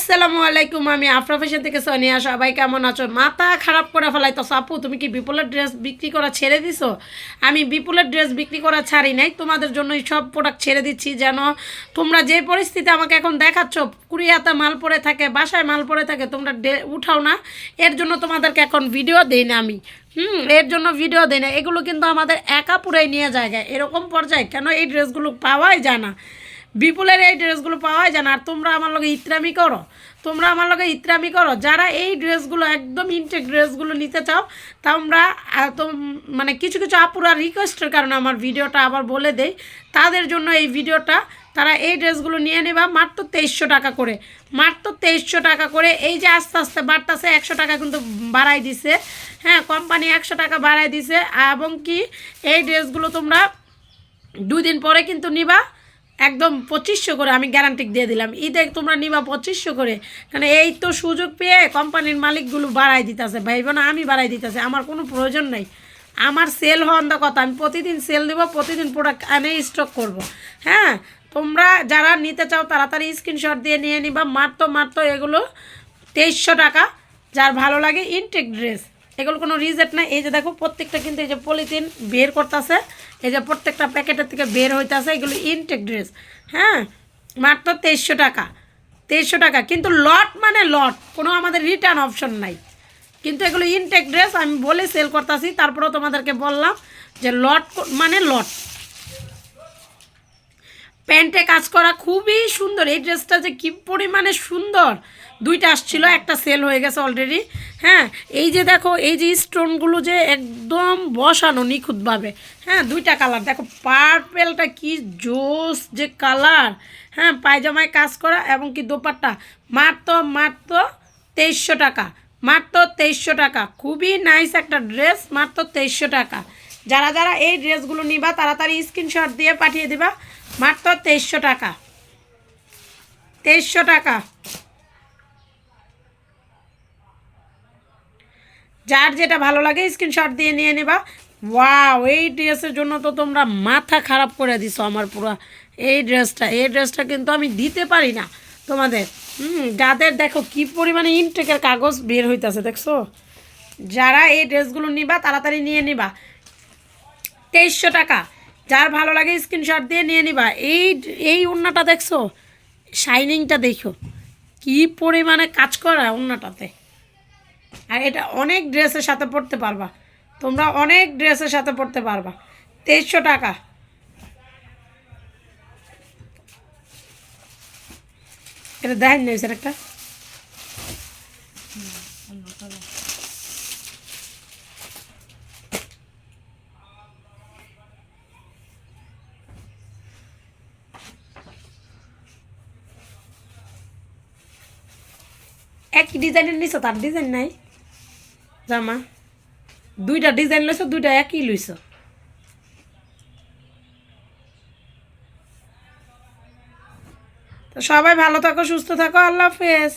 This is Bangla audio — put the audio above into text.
আসসালামু আলাইকুম, আমি আফরা ফ্যাশন থেকে সোনিয়া। সবাই কেমন আছো? মাথা খারাপ করে ফেলাই তো সাপু তুমি কি বিপুলের ড্রেস বিক্রি করা ছেড়ে দিছো? আমি বিপুলের ড্রেস বিক্রি করা ছাড়ি নাই। তোমাদের জন্য সব প্রোডাক্ট ছেড়ে দিচ্ছি যেন তোমরা যে পরিস্থিতি আমাকে এখন দেখাচ্ছ কুড়ি হাতে মাল পরে থাকে, বাসায় মাল পরে থাকে, তোমরা উঠাও না। এর জন্য তোমাদেরকে এখন ভিডিও দেই না আমি। হুম, এর জন্য ভিডিও দেয় না। এগুলো কিন্তু আমাদের একা পুরাই নিয়ে জায়গায় এরকম পর্যায়ে কেন এই ড্রেসগুলো পাওয়াই যায় না? বিপুলের এই ড্রেসগুলো পাওয়া যায় না। আর তোমরা আমার লগে ইত্রামি করো। তোমরা আমার লগে ইত্রামি করো। যারা এই ড্রেসগুলো, একদম ইনটেক ড্রেসগুলো নিতে চাও, তোমরা মানে কিছু কিছু আপুরা রিকোয়েস্টের কারণে আমার ভিডিওটা আবার বলে দেই। তাদের জন্য এই ভিডিওটা, তারা এই ড্রেসগুলো নিয়ে নেবা মাত্র তেইশশো টাকা করে। মাত্র তেইশশো টাকা করে, এই যে আস্তে আস্তে বাড়তাছে, একশো টাকা কিন্তু বাড়াই দিছে। হ্যাঁ কোম্পানি একশো টাকা বাড়াই দিছে। এবং কি, এই ড্রেসগুলো তোমরা দুদিন পরে কিন্তু নিবা। একদম পঁচিশশো করে আমি গ্যারান্টি দিয়ে দিলাম। ঈদে তোমরা নিবা পঁচিশশো করে। কারণ এই তো সুযোগ পেয়ে কোম্পানির মালিকগুলো বাড়াই দিতেছে। ভাইব না আমি বাড়াই দিতেছে। আমার কোনো প্রয়োজন নেই। আমার সেল হওয়ার দা কথা। আমি প্রতিদিন সেল দেবো, প্রতিদিন প্রোডাক্ট এনে স্টক করব। হ্যাঁ? তোমরা যারা নিতে চাও, তাড়াতাড়ি স্ক্রিনশট দিয়ে নিয়ে নিবা। মাত্র মাত্র এগুলো তেইশশো টাকা। যার ভালো লাগে ইনটেক ড্রেস এগুলো কোনো রিজেক্ট নাই। এই যে দেখো, প্রত্যেকটা কিন্তু এই যে পলিথিন বের করতেছে। এই যে প্রত্যেকটা প্যাকেটের থেকে বের হইতেছে। এগুলো ইনটেক ড্রেস হ্যাঁ মাত্র তেইশশো টাকা। তেইশশো টাকা। কিন্তু লট মানে লট কোনো আমাদের রিটার্ন অপশন নাই। কিন্তু এগুলো ইনটেক ড্রেস আমি বলে সেল করতেছি। তারপরেও তোমাদেরকে বললাম যে লট মানে লট প্যান্টে কাজ করা খুবই সুন্দর। এই ড্রেসটা যে কী পরিমাণে সুন্দর! দুইটা আসছিল, একটা সেল হয়ে গেছে অলরেডি হ্যাঁ এই যে দেখো, এই যে স্টোনগুলো যে একদম বসানো নিখুঁতভাবে। হ্যাঁ দুইটা কালার দেখো পার্পেলটা কি জোস যে কালার হ্যাঁ পায়জামায় কাজ করা এবং কি দোপাট্টা। মাত্র মাত্র তেইশশো টাকা। মাত্র তেইশশো টাকা। খুবই নাইস একটা ড্রেস মাত্র তেইশশো টাকা। যারা যারা এই ড্রেসগুলো নিবা, তাড়াতাড়ি স্ক্রিনশট দিয়ে পাঠিয়ে দিবা। মাত্র তেইশশো টাকা। তেইশশো টাকা। যার যেটা ভালো লাগে স্ক্রিনশট দিয়ে নিয়ে নেবা। ওয়াও এই ড্রেসের জন্য তো তোমরা মাথা খারাপ করে দিছো আমার পুরো। এই ড্রেসটা এই ড্রেসটা কিন্তু আমি দিতে পারি না তোমাদের। হুম, যাদের দেখো কি পরিমাণে ইনটেকের কাগজ বের হইতাছে, দেখছ? যারা এই ড্রেসগুলো নিবা, তাড়াতাড়ি নিয়ে নিবা। তেইশশো টাকা। যার ভালো লাগে স্ক্রিনশট দিয়ে নিয়ে নিবা। এই এই উন্নাটা দেখছ? শাইনিংটা দেখো। কি পরিমাণে কাজ করা উন্নাটাতে আর এটা অনেক ড্রেসের সাথে পরতে পারবা। তোমরা অনেক ড্রেসের সাথে পরতে পারবা। তেইশশো টাকা। এটা দেখেন না স্যার একটা। একই ডিজাইনের নিছো, তার ডিজাইন নাই। জামা। দুইটা ডিজাইন লইছো দুইটা একই লইছো সবাই ভালো থাকো সুস্থ থাকো আল্লাহ হাফেজ।